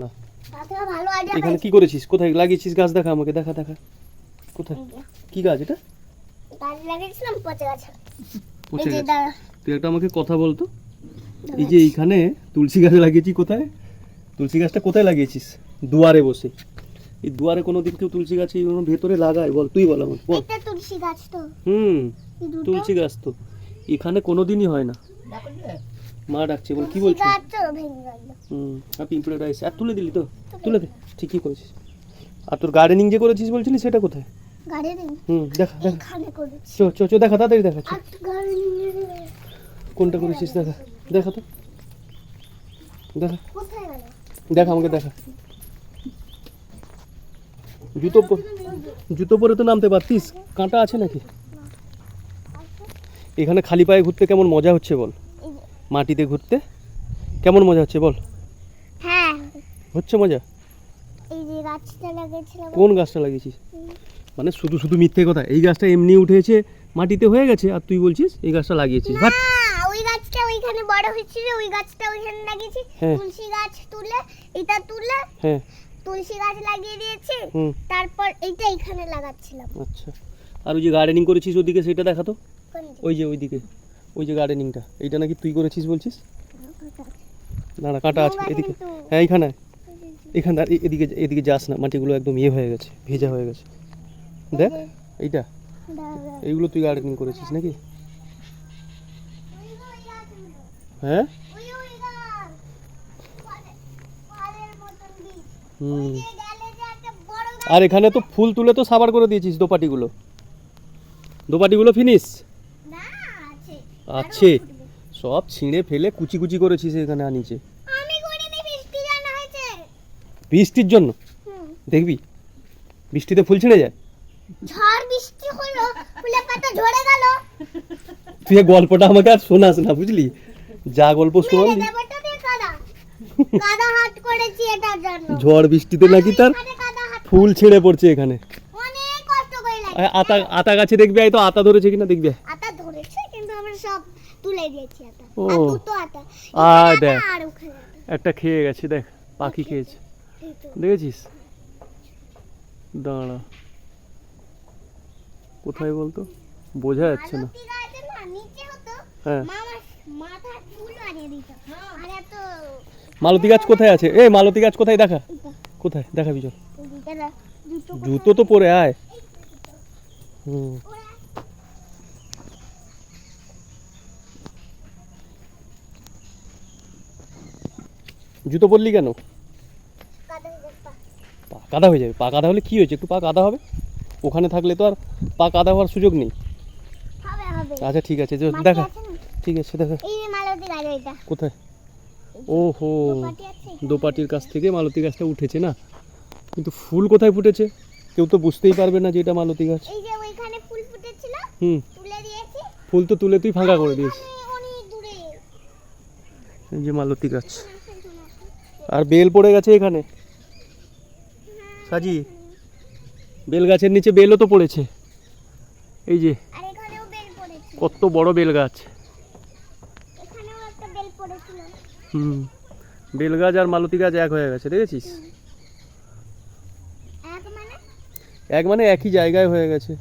দাঁড়া। এখানে কি করেছিস? কোথায় লাগিয়েছিস গাছ? দেখা আমাকে দেখা দেখা। কোথায়? কি গাছ এটা? গাছ লাগিয়েছিলাম পচে গেছে। পচে তুই একটা আমাকে কথা বলতো এই যে এইখানে তুলসী গাছ লাগিয়েছি কোথায়? তুলসী গাছটা কোথায় লাগিয়েছিস? দুয়ারে বসে। এই দুয়ারে কোনো দিন কেউ তুলসী গাছ এই ভেতরে লাগায়? বল তুই বল আমার বল। তুলসী গাছ তো। হুম তুলসী গাছ তো। এখানে কোনো দিনই হয় না। মা ডাকছে বল কি বলছো? হুম আর পিঁপড়েটা এসে আর তুলে দিলি তো? তুলে দে। ঠিকই করেছিস। আর তোর গার্ডেনিং যে করেছিস বলছিলি সেটা কোথায়? হুম দেখা দেখা। চো চো চো দেখা তাড়াতাড়ি দেখা। কোনটা করেছিস দেখা? দেখা তো। দেখা। দেখা আমাকে দেখা। জুতো পর জুতো পরে তো নামতে পারতিস? কাঁটা আছে নাকি? এখানে খালি পায়ে ঘুরতে কেমন মজা হচ্ছে বল। মাটিতে ঘুরতে? কেমন মজা হচ্ছে বল? হ্যাঁ। হচ্ছে মজা? এই যে গাছটা লাগিয়েছিলাম। কোন গাছটা লাগিয়েছিস? মানে শুধু শুধু মিথ্যে কথা এই গাছটা এমনি উঠেছে মাটিতে হয়ে গেছে আর তুই বলছিস এই গাছটা লাগিয়েছিস। না ওই গাছটা ওইখানে বড় হয়েছিল ওই গাছটা ওইখানে লাগিয়েছি। হ্যাঁ। তুলসী গাছ তুলে এটা তুলে হ্যাঁ। তুলসী গাছ লাগিয়ে দিয়েছি তারপর এইটা এখানে লাগাচ্ছিলাম। আচ্ছা। আর ওই যে গার্ডেনিং করেছিস ওদিকে সেটা দেখাতো? ওই যে ওইদিকে। ওই যে গার্ডেনিংটা এইটা নাকি তুই করেছিস বলছিস? না না কাটা আছে এদিকে। হ্যাঁ এইখানে এখানে এদিকে এদিকে যাস না মাটিগুলো একদম ইয়ে হয়ে গেছে ভেজা হয়ে গেছে। দেখ এইটা। এইগুলো তুই গার্ডেনিং করেছিস নাকি? হ্যাঁ। হুম। আর এখানে তো ফুল তুলে তো সাবার করে দিয়েছিস দোপাটিগুলো। দোপাটিগুলো ফিনিশ আছে। সব ছিঁড়ে ফেলে কুচি কুচি করেছিস এখানে আনিছে আমি করিনি, বৃষ্টি জানা হয়েছে। বৃষ্টির জন্য? দেখবি? বৃষ্টিতে ফুল ছিঁড়ে যায়? ঝড় বৃষ্টি হলো ফুলের পাতা ঝরে গেল। তুই গল্পটা আমাকে আর শোনাস না বুঝলি? যা গল্প শোনালি জন্য। ঝড় বৃষ্টিতে নাকি তার ফুল ছিঁড়ে পড়ছে এখানে। অনেক কষ্ট করে আতা আতা গাছে দেখবি? তো আতা ধরেছে কিনা দেখবি আটা ধরেছে কিন্তু আমরা সব তুলে দিয়েছি আটা ও। আর দুটো আটা আয় দেখ। একটা খেয়ে গেছে দেখ পাখি খেয়েছে। দেখেছিস? দাঁড়া। কোথায় বলতো? বোঝা যাচ্ছে না। হ্যাঁ। এত মালতী গাছ কোথায় আছে? এ মালতী গাছ কোথায়? দেখা। কোথায়? দেখা বিজল ওদিকে না, দুটো জুতো তো পরে আয়। হুম। জুতো পরলি কেন? হয়ে পা। কাদা হয়ে যাবে পা কাদা হলে কি হয়েছে? একটু পা কাদা হবে? ওখানে থাকলে তো আর পা কাদা হওয়ার সুযোগ নেই। আচ্ছা ঠিক আছে যে দেখা। ঠিক আছে দেখা। কোথায়? ওহো। মাটি আছে। দোপাটির কাছ থেকে মালতী গাছটা উঠেছে না? কিন্তু ফুল কোথায় ফুটেছে? কেউ তো বুঝতেই পারবে না যে এটা মালতী গাছ। এই যে ওইখানে ফুল ফুটেছিল হুম। তুলে দিয়েছি। ফুল তো তুলে তুই ফাঁকা করে দিয়েছিস। এই যে মালতী গাছ। আর বেল পড়ে গেছে এখানে। সাজি বেল গাছের নিচে বেলও তো পড়েছে। এই যে কত বড় বেল গাছ। হুম বেল গাছ আর মালতী গাছ এক হয়ে গেছে দেখেছিস? মানে? এক মানে একই জায়গায় হয়ে গেছে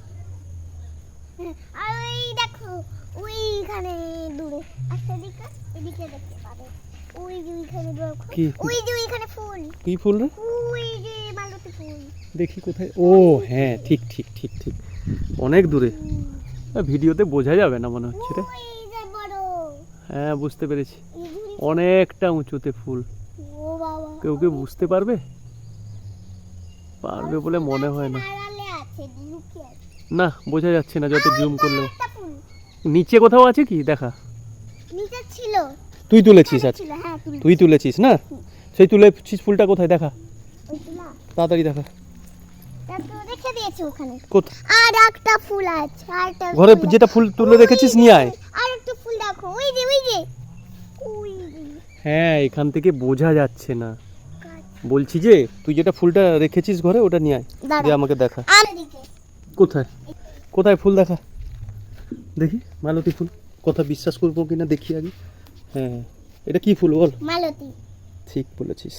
হ্যাঁ, আর ওই দেখো ওইখানে দূরে আর সেদিকে এদিকে দেখতে পাবে ওই যে ওইখানে কি? ওই যে ওইখানে ফুল। কি ফুল রে? ওই যে মালতী ফুল। দেখি কোথায়। ও হ্যাঁ ঠিক ঠিক ঠিক ঠিক। অনেক দূরে। ভিডিওতে বোঝা যাবে না মনে হচ্ছে রে। হ্যাঁ বুঝতে পেরেছি। অনেকটা উঁচুতে ফুল। কেউ কেউ বুঝতে পারবে? পারবে বলে মনে হয় না। না বোঝা যাচ্ছে না যত জুম ফুল। নিচে কোথাও আছে কি? দেখা। নিচে ছিল। তুই তুলেছিস আজকে? ছিল হ্যাঁ তুই তুলেছিস না? সেই তুলেছিস ফুলটা কোথায়? দেখা। তাড়াতাড়ি দেখা। আর একটা ফুল আছে ঘরে যেটা ফুল তুলে রেখেছিস নিয়ে আয়। আর একটা ফুল দেখো ওই যে ওই যে। হ্যাঁ এখান থেকে বোঝা যাচ্ছে না। বলছি যে তুই যেটা ফুলটা রেখেছিস ঘরে ওটা নিয়ে আয়। দিয়ে আমাকে দেখা। কোথায়? কোথায় ফুল দেখা? দেখি মালতী ফুল। কথা বিশ্বাস করব কিনা দেখি আগে। হ্যাঁ। এটা কি ফুল বল? মালতী। ঠিক বলেছিস।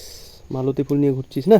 মালতী ফুল নিয়ে ঘুরছিস না?